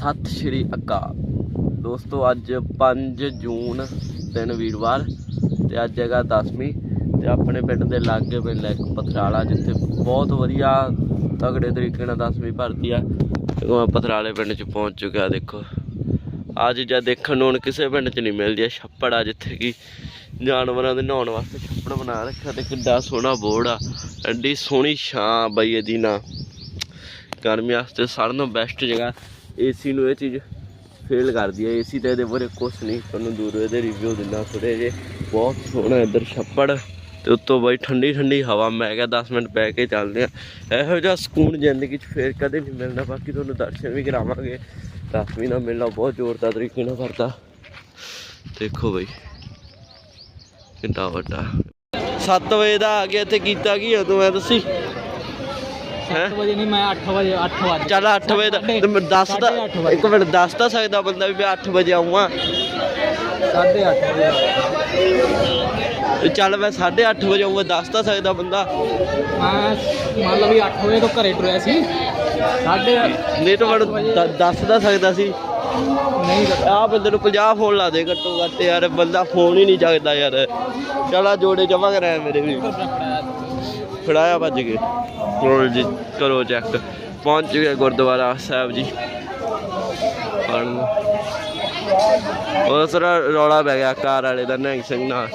ਸਤਿ ਸ਼੍ਰੀ ਅਕਾਲ। ਦੋਸਤੋ, ਅੱਜ 5 ਜੂਨ ਦਿਨ ਵੀਰਵਾਰ ਤੇ ਅੱਜ ਹੈਗਾ 10ਵੀਂ ਤੇ ਆਪਣੇ ਪਿੰਡ ਦੇ ਲਾਗੇ ਪਿੰਡ ਹੈ ਇੱਕ ਪਥਰਾਲਾ ਜਿੱਥੇ ਬਹੁਤ ਵਧੀਆ ਤਗੜੇ ਤਰੀਕੇ ਨਾਲ 10ਵੀਂ ਭਰਤੀ ਆ। ਤੇ ਮੈਂ ਪਥਰਾਲੇ ਪਿੰਡ ਚ ਪਹੁੰਚ ਚੁੱਕਿਆ, ਦੇਖੋ। ਅੱਜ ਜਦ ਦੇਖਣ ਨੂੰ ਹੁਣ ਕਿਸੇ ਪਿੰਡ ਚ ਨਹੀਂ ਮਿਲਦੀ ਆ, ਛੱਪੜ ਆ ਜਿੱਥੇ ਕਿ ਜਾਨਵਰਾਂ ਦੇ ਨਹਾਉਣ ਵਾਸਤੇ ਛੱਪੜ ਬਣਾ ਰੱਖਿਆ ਤੇ ਕਿੱਡਾ ਸੋਹਣਾ ਬੋਰਡ ਆ, ਐਡੀ ਸੋਹਣੀ ਛਾਂ ਬਈ ਇਹਦੀ ਨਾ। ਗਰਮੀ ਵਾਸਤੇ ਸਾਰਿਆਂ ਨਾਲੋਂ ਬੈਸਟ ਜਗ੍ਹਾ। ਏਸੀ ਨੂੰ ਇਹ ਚੀਜ਼ ਫੇਲ ਕਰਦੀ ਹੈ। ਏਸੀ ਤਾਂ ਇਹਦੇ ਬਾਰੇ ਕੁਝ ਨਹੀਂ। ਤੁਹਾਨੂੰ ਦੂਰ ਇਹਦੇ ਰਿਵਿਊ ਦਿੰਦਾ ਥੋੜੇ ਜੇ ਬਹੁਤ ਸੋਹਣਾ ਇੱਧਰ ਛੱਪੜ ਤੇ ਉੱਤੋਂ ਬਾਈ ਠੰਡੀ ਠੰਡੀ ਹਵਾ। ਮੈਂ ਕਿਹਾ 10 ਮਿੰਟ ਬਹਿ ਕੇ ਚੱਲਦੇ ਆ ਇਹੋ ਜਿਹਾ ਸਕੂਨ ਜ਼ਿੰਦਗੀ 'ਚ ਫੇਰ ਕਦੇ ਨਹੀਂ ਮਿਲਣਾ। ਬਾਕੀ ਤੁਹਾਨੂੰ ਦਰਸ਼ਨ ਵੀ ਕਰਾਵਾਂਗੇ। ਦਸਵੀਂ ਨਾਲ ਮਿਲਣਾ। ਬਹੁਤ ਜ਼ੋਰਦਾਰ ਤਰੀਕੇ ਨਾਲ ਕਰਦਾ ਦੇਖੋ ਬਈ, ਕਿੰਨਾ ਵੱਡਾ। 7 ਵਜੇ ਦਾ ਆ ਗਿਆ। ਤੇ ਕੀਤਾ ਕੀ ਉਦੋਂ ਮੈਂ ਦੱਸੀ। ਹੈਂ? 7 ਵਜੇ ਨਹੀਂ ਮੈਂ 8 ਵਜੇ 8 ਵਜੇ ਚੱਲ 8 ਵਜੇ ਦਾ ਤੇ ਮੈਂ ਦੱਸ ਦਾ ਸਾਢੇ ਅੱਠ ਵਜੇ। ਇੱਕ ਮਿੰਟ ਦੱਸ ਤਾਂ ਸਕਦਾ ਬੰਦਾ ਵੀ ਮੈਂ 8 ਵਜੇ ਆਉਂਗਾ 8:30 ਵਜੇ ਤੇ ਚੱਲ ਮੈਂ 8:30 ਵਜੇ ਆਉਂਗਾ ਦੱਸ ਤਾਂ ਸਕਦਾ ਬੰਦਾ। ਮੈਂ ਮੰਨ ਲਓ ਵੀ 8 ਵਜੇ ਤੋਂ ਘਰੇ ਟੁਰਿਆ ਸੀ। ਸਾਢੇ ਨਹੀਂ ਤਾਂ ਮੈਨੂੰ ਦ- ਦੱਸ ਤਾਂ ਸਕਦਾ ਸੀ। ਨਹੀਂ ਆਹ ਬੰਦੇ ਨੂੰ 50 ਫੋਨ ਲਾ ਦੇ ਘੱਟੋ ਘੱਟ ਯਾਰ ਬੰਦਾ ਫੋਨ ਹੀ ਨਹੀਂ ਚੱਕਦਾ ਯਾਰ। ਚੱਲ ਆ ਜੋੜੇ ਜਮਾ ਕਰਾਇਆ ਮੇਰੇ ਵੀ। ਖੜਾਇਆ ਭੱਜ ਕੇ ਕਰੋ ਜੀ, ਕਰੋ ਚੈੱਕ ਪਹੁੰਚ ਗਏ ਗੁਰਦੁਆਰਾ ਸਾਹਿਬ ਜੀ। ਪੜ੍ਹਨ। ਉਹ ਸਾਰਾ ਰੌਲਾ ਪੈ ਗਿਆ, ਕਾਰ ਵਾਲੇ ਦਾ, ਨਿਹੰਗ ਸਿੰਘ ਨਾਲ।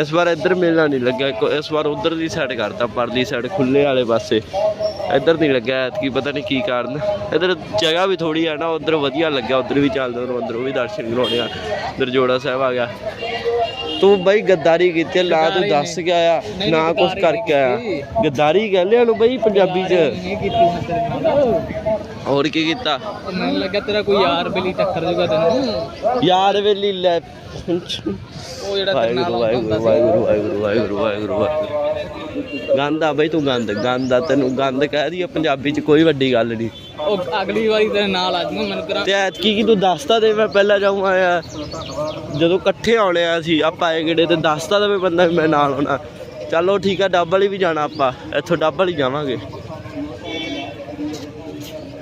ਇਸ ਵਾਰ ਇੱਧਰ ਮਿਲਣਾ ਨਹੀਂ ਲੱਗਿਆ। ਇਸ ਵਾਰ ਉਧਰ ਦੀ ਸਾਈਡ ਕਰਤਾ, ਪਰਲੀ ਸਾਈਡ ਖੁੱਲੇ ਵਾਲੇ ਪਾਸੇ। ਇੱਧਰ ਨਹੀਂ ਲੱਗਿਆ ਕੀ ਪਤਾ ਨਹੀਂ ਕੀ ਕਾਰਨ। ਇੱਧਰ ਜਗ੍ਹਾ ਵੀ ਥੋੜੀ ਆ ਨਾ, ਉਧਰ ਵਧੀਆ ਲੱਗਿਆ। ਉਧਰ ਵੀ ਚੱਲਦੇ ਨੂੰ ਅੰਦਰੋਂ ਵੀ ਦਰਸ਼ਨ ਕਰਾਉਣੇ ਆ। ਦਰਜੋੜਾ ਸਾਹਿਬ ਆ ਗਿਆ। ਤੂੰ ਬਈ ਗੱਦਾਰੀ ਕੀਤੀ ਆ, ਨਾ ਤੂੰ ਦੱਸ ਕੇ ਆਇਆ ਨਾ ਕੁਝ ਕਰਕੇ ਆਇਆ। ਗੱਦਾਰੀ ਕਹਿੰਦੇ ਉਹਨੂੰ ਬਈ ਪੰਜਾਬੀ 'ਚ। ਨਹੀਂ ਕੀਤੀ ਮੈਂ ਤੇਰੇ ਨਾਲ। ਹੋਰ ਕੀ ਕੀਤਾ? ਮੈਨੂੰ ਲੱਗਾ ਤੇਰਾ ਕੋਈ ਯਾਰ ਬੇਲੀ ਟੱਕਰ ਜੂਗਾ ਤੈਨੂੰ। ਯਾਰ ਵੇਲੀ ਲੈ। ਉਹ ਜਿਹੜਾ ਤੇਰੇ ਨਾਲ ਵਾਹਿਗੁਰੂ ਆਉਂਦਾ ਵਾਹਿਗੁਰੂ ਸੀ। ਵਾਹਿਗੁਰੂ ਵਾਹਿਗੁਰੂ ਵਾਹਿਗੁਰੂ ਵਾਹਿਗੁਰੂ ਗੰਦਾ ਬਈ ਤੂੰ ਗੰਦ ਗੰਦਾ ਤੈਨੂੰ ਗੰਦ ਕਹਿ ਦੀ ਪੰਜਾਬੀ 'ਚ ਕੋਈ ਵੱਡੀ ਗੱਲ ਨਹੀਂ। ਉਹ ਅਗਲੀ ਵਾਰੀ ਤੇਰੇ ਨਾਲ ਆ ਜਾਊਗਾ ਮੈਨੂੰ ਤੇਰਾ ਤੇ ਐਤਕੀ ਕੀ ਤੂੰ ਦੱਸਤਾ ਦੇ ਮੈਂ ਪਹਿਲਾਂ ਜਾਊਂਗਾ ਯਾਰ ਜਦੋਂ ਇਕੱਠੇ ਆਉਣੇ ਆ ਸੀ ਆਪਾਂ ਆਏ ਗੇੜੇ ਤੇ ਦੱਸਤਾ ਦੇਵੇ ਬੰਦਾ ਵੀ ਮੈਂ ਨਾਲ ਆਉਣਾ ਚਲੋ ਠੀਕ ਆ ਡੱਬ ਵਾਲੀ ਵੀ ਜਾਣਾ ਆਪਾਂ ਇੱਥੋਂ ਡੱਬ ਵਾਲੀ ਜਾਵਾਂਗੇ।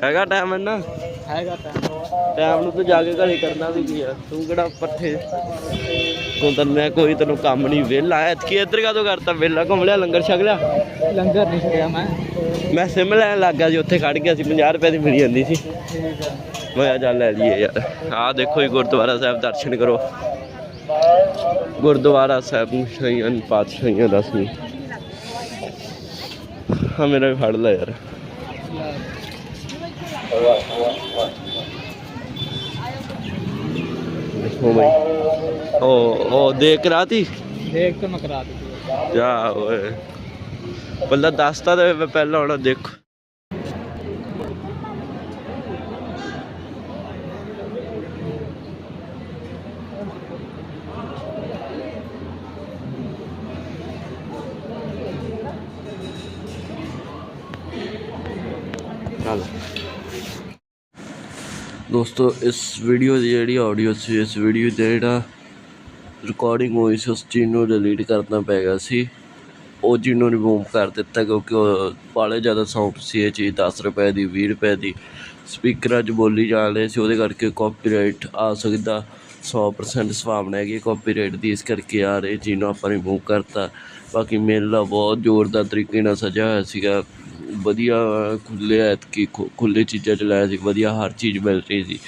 ਹੈਗਾ ਟਾਈਮ ਨਾ ਹੈਗਾ ਤਾਂ ਟਾਈਮ ਨੂੰ ਤੂੰ ਜਾ ਕੇ ਘਰੇ ਕਰਨਾ ਵੀ ਕੀ ਆ ਤੂੰ ਕਿਹੜਾ ਪੱਠੇ? ਤੂੰ ਤਾਂ ਮੈਂ ਕੋਈ ਤੈਨੂੰ ਕੰਮ ਨਹੀਂ ਵਿਹਲਾ ਐਤਕੀ ਇੱਧਰ ਕਾਹਤੋਂ ਕਰਤਾ? ਵਿਹਲਾ ਘੁੰਮ ਲਿਆ ਲੰਗਰ ਛਕ ਲਿਆ? ਲੰਗਰ ਨਹੀਂ ਛਕਿਆ ਮੈਂ। ਮੈਂ ਸਿਮ ਲੈਣ ਲੱਗ ਗਿਆ ਸੀ ਉੱਥੇ ਖੜ ਗਿਆ ਸੀ 50 ਰੁਪਏ ਦੀ ਮਿਲ ਜਾਂਦੀ ਸੀ। ਮੈਂ ਚੱਲ ਲੈ ਲਈਏ ਯਾਰ। ਆਹ ਦੇਖੋ ਜੀ ਗੁਰਦੁਆਰਾ ਸਾਹਿਬ ਦਰਸ਼ਨ ਕਰੋ। ਗੁਰਦੁਆਰਾ ਸਾਹਿਬ ਨੂੰ ਸ਼ਹੀਆਂ ਪਾਤਸ਼ਾਹੀਆਂ ਦਸਵੀਂ ਹਾਂ ਮੇਰਾ ਵੀ ਫੜ ਲੈ ਯਾਰ। ਦੇਖੋ ਬਈ। ਉਹ ਉਹ ਦੇਖ ਰਾਤੀ ਮੈਂ ਪਹਿਲਾਂ ਹੁਣ ਦੇਖੋ। ਦੋਸਤੋ ਇਸ ਵੀਡੀਓ ਦੀ ਜਿਹੜੀ ਆਡੀਓ ਸੀ ਇਸ ਵੀਡੀਓ ਦਾ ਜਿਹੜਾ ਰਿਕਾਰਡਿੰਗ ਹੋਈ ਸੀ, ਉਸ ਚੀਜ਼ ਨੂੰ ਡਿਲੀਟ ਕਰਨਾ ਪੈ ਗਿਆ ਸੀ। ਉਹ ਚੀਜ਼ ਨੂੰ ਰਿਮੂਵ ਕਰ ਦਿੱਤਾ ਕਿਉਂਕਿ ਉਹ ਬਾਹਲੇ ਜ਼ਿਆਦਾ ਸਾਊਂਡ ਸੀ ਇਹ ਚੀਜ਼, ਦਸ ਰੁਪਏ ਦੀ, ਵੀਹ ਰੁਪਏ ਦੀ। ਸਪੀਕਰਾਂ 'ਚ ਬੋਲੀ ਜਾ ਰਹੇ ਸੀ, ਉਹਦੇ ਕਰਕੇ ਕਾਪੀਰਾਈਟ ਆ ਸਕਦਾ 100% ਸੰਭਾਵਨਾ ਹੈਗੀ ਕਾਪੀਰਾਈਟ ਦੀ, ਇਸ ਕਰਕੇ ਆ ਰਹੇ, ਚੀਜ਼ ਨੂੰ ਆਪਾਂ ਰਿਮੂਵ ਕਰਤਾ। ਬਾਕੀ ਮੇਲਾ ਬਹੁਤ ਜ਼ੋਰਦਾਰ ਤਰੀਕੇ ਨਾਲ ਸਜਿਆ ਹੋਇਆ ਸੀਗਾ। ਵਧੀਆ ਖੁੱਲ੍ਹੇ ਐਤਕੀ, ਖੁ- ਖੁੱਲ੍ਹੇ ਚੀਜ਼ਾਂ ਚ ਲਾਇਆ ਸੀ, ਵਧੀਆ ਹਰ ਚੀਜ਼ ਮਿਲ ਰਹੀ ਸੀ।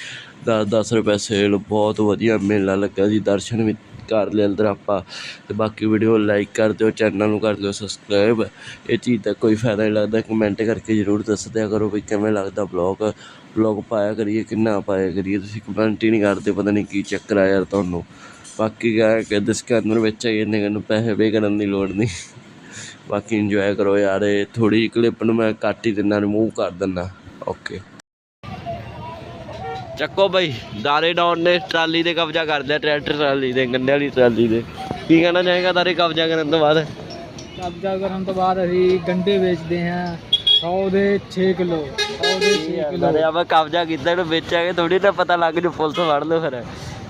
ਦਸ ਦਸ ਰੁਪਏ ਸੇਲ ਬਹੁਤ ਵਧੀਆ ਮੇਲਾ ਲੱਗਾ ਸੀ, ਦਰਸ਼ਨ ਵੀ ਕਰ ਲਏ ਅੰਦਰ ਆਪਾਂ। ਤੇ ਬਾਕੀ ਵੀਡੀਓ ਲਾਈਕ ਕਰ ਦਿਓ ਚੈਨਲ ਨੂੰ ਕਰ ਦਿਓ ਸਬਸਕ੍ਰਾਈਬ ਇਹ ਚੀਜ਼ ਦਾ ਕੋਈ ਫਾਇਦਾ ਨਹੀਂ ਲੱਗਦਾ ਕਮੈਂਟ ਕਰਕੇ ਜ਼ਰੂਰ ਦੱਸ ਦਿਆ ਕਰੋ ਵੀ ਕਿਵੇਂ ਲੱਗਦਾ ਬਲੌਗ ਬਲੌਗ ਪਾਇਆ ਕਰੀਏ ਕਿੰਨਾ ਪਾਇਆ ਕਰੀਏ, ਤੁਸੀਂ ਕਮੈਂਟ ਹੀ ਨਹੀਂ ਕਰਦੇ, ਪਤਾ ਨਹੀਂ ਕੀ ਚੱਕਰ ਆ ਯਾਰ ਤੁਹਾਨੂੰ। ਬਾਕੀ ਕਹਿ ਕਿ ਡਿਸਕਾਊਂਟ ਵਿੱਚ ਇਹਨੇ ਨੂੰ ਪੈਸੇ ਵੇ ਕਰਨ ਦੀ ਲੋੜ ਨਹੀਂ। ਬਾਕੀ ਇੰਜੋਏ ਕਰੋ ਯਾਰ, ਇਹ ਥੋੜੀ ਕਲਿੱਪ ਨੂੰ ਮੈਂ ਕੱਟ ਹੀ ਦਿੰਦਾ ਰਿਮੂਵ ਕਰ ਦਿੰਦਾ। ਓਕੇ ਚੱਕੋ ਬਈ ਦਾਰੇ ਡਾਉਨ ਨੇ ਟਰਾਲੀ ਤੇ ਕਬਜ਼ਾ ਕਰ ਲਿਆ ਟਰੈਕਟਰ ਟਰਾਲੀ ਦੇ ਗੰਡੇ ਵਾਲੀ ਟਰਾਲੀ ਦੇ। ਕੀ ਕਹਿਣਾ ਚਾਹੇਗਾ ਦਾਰੇ ਕਬਜ਼ਾ ਕਰਨ ਤੋਂ ਬਾਅਦ? ਕਬਜ਼ਾ ਕਰਨ ਤੋਂ ਬਾਅਦ ਅਸੀਂ ਗੰਡੇ ਵੇਚਦੇ ਹਾਂ 100 ਦੇ 6 ਕਿਲੋ 100 ਦੇ 6 ਕਿਲੋ। ਦਾਰੇ ਆਪਾਂ ਕਬਜ਼ਾ ਕੀਤਾ ਇਹਨੂੰ ਵੇਚਾਂਗੇ ਥੋੜੀ ਨਾ ਪਤਾ ਲੱਗ ਜੂ ਪੁਲਿਸ ਫੜ ਲਓ ਫਿਰ।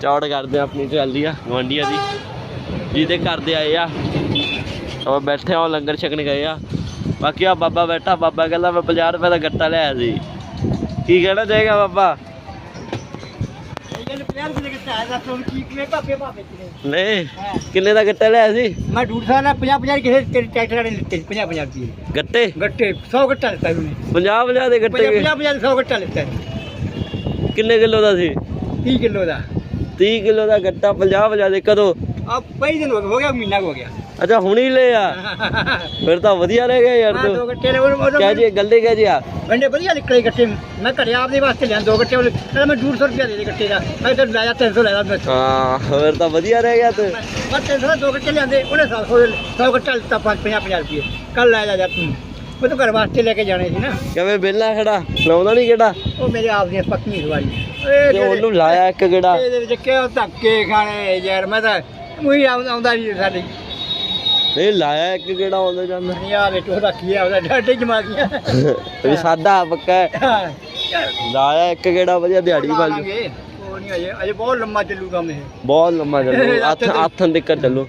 ਚੌੜ ਕਰਦੇ ਆ ਆਪਣੀ ਟਰਾਲੀ ਆ ਗਵਾਂਡੀਆਂ ਦੀ। ਜਿਹਦੇ ਕਰਦੇ ਆਏ ਆ। ਉਹ ਬੈਠੇ ਆ ਲੰਗਰ ਛਕਣ ਗਏ ਆ। ਬਾਕੀ ਆ ਬਾਬਾ ਬੈਠਾ ਬਾਬਾ ਕਹਿੰਦਾ ਮੈਂ 50 ਰੁਪਏ ਦਾ ਗੱਟਾ ਲਿਆਇਆ ਸੀ। ਕੀ ਕਹਿਣਾ ਚਾਹੇਗਾ ਬਾਬਾ? ਯਾਰ ਕਿਤੇ ਕਿਤੇ ਆਇਆ ਦੱਸ ਹੁਣ ਕੀ ਕਿਵੇਂ ਭਾਪੇ ਭਾਪੇ ਕਿਵੇਂ ਨਹੀਂ ਹਾਂ। ਕਿੰਨੇ ਦਾ ਗੱਟਾ ਲਿਆ ਸੀ? ਮੈਂ ਡੂਡ ਸਾਲ 50 50 ਕਿਸੇ ਤੇਰੇ ਟਰੈਕਟਰ ਵਾਲੇ ਨੇ ਲਿੱਤੇ 50 50 ਰੁਪਏ। ਗੱਟੇ? ਗੱਟੇ 100 ਗੱਟਾ ਲਿੱਤਾ ਉਹਨੇ। 50 50 ਦੇ 50 ਗੱਟੇ 50 50 100 ਗੱਟਾ ਲਿੱਤਾ ਇਹਨੇ। ਕਿੰਨੇ ਕਿਲੋ ਦਾ ਸੀ? 30 ਕਿਲੋ ਦਾ। 30 ਕਿਲੋ ਦਾ ਗੱਟਾ 50 50 ਦੇ ਕਦੋਂ? ਆ ਪਈ ਦਿਨ ਹੋ ਗਏ ਹੋ ਗਿਆ ਮਹੀਨਾ ਕੁ ਹੋ ਗਿਆ ਅੱਛਾ ਹੁਣੀ ਲਿਆ ਫਿਰ ਤਾਂ ਵਧੀਆ ਰਹਿ ਗਿਆ ਯਾਰ ਦੋ ਤੂੰ ਗੱਟੇ ਲੈ ਉਹ ਕਹਿ ਜੀ ਗੱਲੇ ਕਹਿ ਜੀ ਆ ਵੰਡੇ ਵਧੀਆ ਨਿਕਲੇ ਗੱਟੇ ਮੈਂ ਘਰੇ ਆਪਦੇ ਵਾਸਤੇ ਲਿਆ ਦੋ ਗੱਟੇ ਉਹਨੇ ਕਹਿੰਦਾ ਮੈਂ 150 ਰੁਪਏ ਦੇ ਦੇ ਗੱਟੇ ਦਾ ਮੈਂ ਤਾਂ ਲਾਇਆ 300 ਲਾਇਆ ਮੈਂ ਹਾਂ ਫਿਰ ਤਾਂ ਵਧੀਆ ਰਹਿ ਗਿਆ ਤੂੰ ਮੈਂ 300 ਦਾ ਦੋ ਗੱਟੇ ਲਿਆਂਦੇ ਉਹਨੇ 100 100 ਗੱਟਾ ਲਿੱਤਾ 50 50 ਰੁਪਏ ਕੱਲ ਲੈ ਜਾ ਜਾ ਤੂੰ ਮੈਂ ਤਾਂ ਘਰ ਵਾਸਤੇ ਲੈ ਕੇ ਜਾਣੇ ਸੀ ਨਾ ਕਿਵੇਂ ਬੇਲਾ ਖੜਾ? ਲਾਉਂਦਾ ਨਹੀਂ ਕਿਹੜਾ? ਉਹ ਮੇਰੇ ਆਪ ਦੀਆਂ ਪੱਕੀ ਸਵਾਰੀ ਤੇ ਉਹਨੂੰ ਲਾਇਆ ਇੱਕ ਗੇੜਾ ਇਹਦੇ ਵਿੱਚ ਕਿਉਂ ਧੱਕੇ ਖਾਣੇ ਯਾਰ ਮੈਂ ਤਾਂ ਉਹੀ ਆਉਂਦਾ ਨਹੀਂ ਸਾਡੇ। ਨਹੀਂ ਲਾਇਆ ਇੱਕ ਗੇੜਾ ਆਉਂਦਾ ਜਾਂਦਾ? ਯਾਰ ਇਹ ਟੋੜਾ ਕੀ ਆ ਉਹਦਾ ਡਾਟੇ ਜਮਾ ਗਿਆ ਵੀ ਸਾਦਾ ਪੱਕਾ ਹੈ। ਲਾਇਆ ਇੱਕ ਗੇੜਾ ਵਧੀਆ ਦਿਹਾੜੀ ਬਣ ਜੂ ਲਾਂਗੇ। ਉਹ ਨਹੀਂ ਅਜੇ ਅਜੇ ਬਹੁਤ ਲੰਮਾ ਚੱਲੂ ਕੰਮ ਇਹ। ਬਹੁਤ ਲੰਮਾ ਚੱਲੂ। ਹੱਥ ਹੱਥਨ ਤੱਕ ਚੱਲੂ।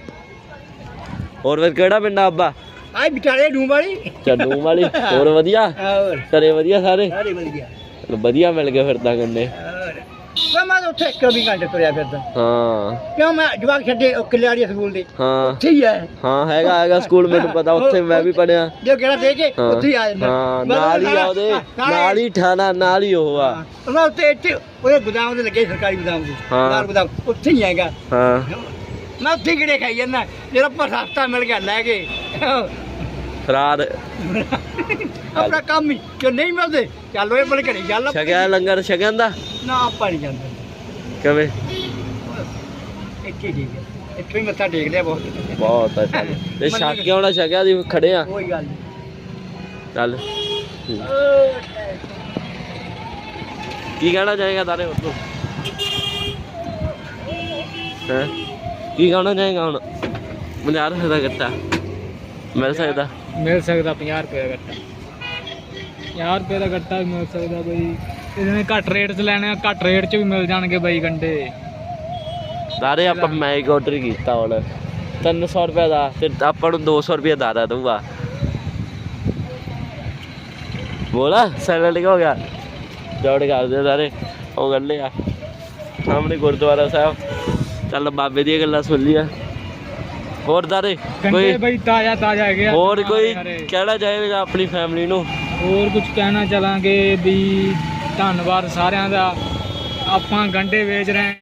ਹੋਰ ਫਿਰ ਕਿਹੜਾ ਪਿੰਡ ਆ ਅੱਬਾ? ਆਈ ਵਿਚਾਰੇ ਡੂੰ ਵਾਲੀ। ਚੱਲੂ ਵਾਲੀ। ਹੋਰ ਵਧੀਆ? ਹੋਰ। ਘਰੇ ਵਧੀਆ ਸਾਰੇ? ਸਾਰੇ ਵਧੀਆ। ਵਧੀਆ ਮਿਲ ਗਏ ਫਿਰ ਤਾਂ ਕੰਨੇ ਹੋਰ ਮੈਂ ਤਾਂ ਉੱਥੇ 24 ਘੰਟੇ ਤੁਰਿਆ ਫਿਰਦਾ। ਹਾਂ। ਕਿਉਂ ਮੈਂ ਜਵਾਕ ਛੱਡੇ ਉਹ ਕਿਲਿਆੜੀ ਸਕੂਲ ਦੇ? ਹਾਂ। ਉੱਥੇ ਹੀ ਹੈ ਹਾਂ ਹੈਗਾ ਹੈਗਾ ਸਕੂਲ ਮੈਨੂੰ ਪਤਾ ਉੱਥੇ ਮੈਂ ਵੀ ਪੜਿਆ ਜੇ ਕਿਹੜਾ ਦੇ ਕੇ ਹਾਂ। ਉੱਥੇ ਹੀ ਆ ਜਾਂਦਾ। ਹਾਂ ਮੈਂ ਨਾਲ ਹੀ ਆ ਨਾਲੇ- ਉਹਦੇ ਨਾਲੇ- ਹੀ ਠਾਣਾ ਨਾਲ ਹੀ ਉਹ ਆ। ਉਹਨਾਂ ਉੱਤੇ ਇੱਥੇ ਉਹਦੇ ਗੋਦਾਮ ਦੇ ਲੱਗੇ ਸਰਕਾਰੀ ਗੋਦਾਮ ਦੇ ਹਾਂ। ਸਰਕਾਰ ਗੋਦਾਮ ਉੱਥੇ ਹੀ ਹੈਗਾ। ਹਾਂ। ਮੈਂ ਉੱਥੇ ਕਿਹੜੇ ਖਾਈ ਜਾਂਦਾ। ਜਿਹੜਾ ਪਰ ਸਸਤਾ ਮਿਲ ਗਿਆ ਲੈ ਕੇ। ਫਰਾਰ ਆਪਣਾ ਕੰਮ ਹੀ ਜੋ ਨਹੀਂ ਮਿਲਦੇ ਚੱਲ ਓਏ ਬੜੇ ਘਰੇ ਚੱਲ ਛਕਿਆ ਲੰਗਰ ਛਕਿਆ ਦਾ? ਨਾ ਆਪਾਂ ਨਹੀਂ ਜਾਂਦੇ। ਕਿਵੇਂ? ਇੱਥੇ ਹੀ ਠੀਕ ਹੈ ਇੱਥੇ ਹੀ ਮੱਥਾ ਟੇਕ ਲਿਆ ਬਹੁਤ। ਬਹੁਤ ਤੇ ਛਕ ਕੇ ਆਉਣਾ ਛਕਿਆ ਦੀ ਖੜੇ ਆ? ਕੋਈ ਗੱਲ ਨਹੀਂ ਚੱਲ। ਕੀ ਕਹਿਣਾ ਚਾਹੇਗਾ ਤਾਰੇ ਹੋਰ ਤੂੰ? ਹੈਂ? ਕੀ ਕਹਿਣਾ ਚਾਹੇਗਾ ਹੁਣ? 50 ਰੁਪਏ ਦਾ ਗੱਟਾ। ਮਿਲ ਸਕਦਾ? ਮਿਲ ਸਕਦਾ 50 ਰੁਪਏ ਦਾ ਗੱਟਾ। 50 ਰੁਪਏ ਦਾ ਗੱਟਾ ਵੀ ਮਿਲ ਸਕਦਾ ਬਈ। ਇਹਨੇ ਘੱਟ ਰੇਟ 'ਚ ਲੈਣੇ ਆ ਘੱਟ ਰੇਟ 'ਚ ਵੀ ਮਿਲ ਜਾਣਗੇ ਬਈ ਗੰਡੇ। ਤਾਰੇ ਆਪਾਂ ਮੈਗ ਆਰਡਰ ਕੀਤਾ ਹੁਣ। 300 ਰੁਪਏ ਦਾ ਤੇ ਆਪਾਂ ਨੂੰ 200 ਰੁਪਏ ਦਾਦਾ ਦਊਗਾ। ਬੋਲਾ ਸੈਲਡ ਹੋ ਗਿਆ। ਜੋੜ ਕਰਦੇ ਸਾਰੇ ਉਹ ਗੱਲੇ ਆ। ਸਾਹਮਣੇ ਗੁਰਦੁਆਰਾ ਸਾਹਿਬ। ਚੱਲ ਬਾਬੇ ਦੀਆਂ ਗੱਲਾਂ ਸੁਣ ਲਿਆ ਹੋਰ ਦਾਰੇ ਕੋਈ ਬਈ ਤਾਜ਼ਾ ਤਾਜ਼ਾ ਹੈਗੇ ਹੋਰ ਕੋਈ। ਕਹਿਣਾ ਚਾਹੇਗਾ ਆਪਣੀ ਫੈਮਿਲੀ ਨੂੰ? ਹੋਰ ਕੁਝ ਕਹਿਣਾ ਚਾਹਾਂਗੇ ਵੀ ਧੰਨਵਾਦ ਸਾਰਿਆਂ ਦਾ। ਆਪਾਂ ਗੰਡੇ ਵੇਚ ਰਹੇ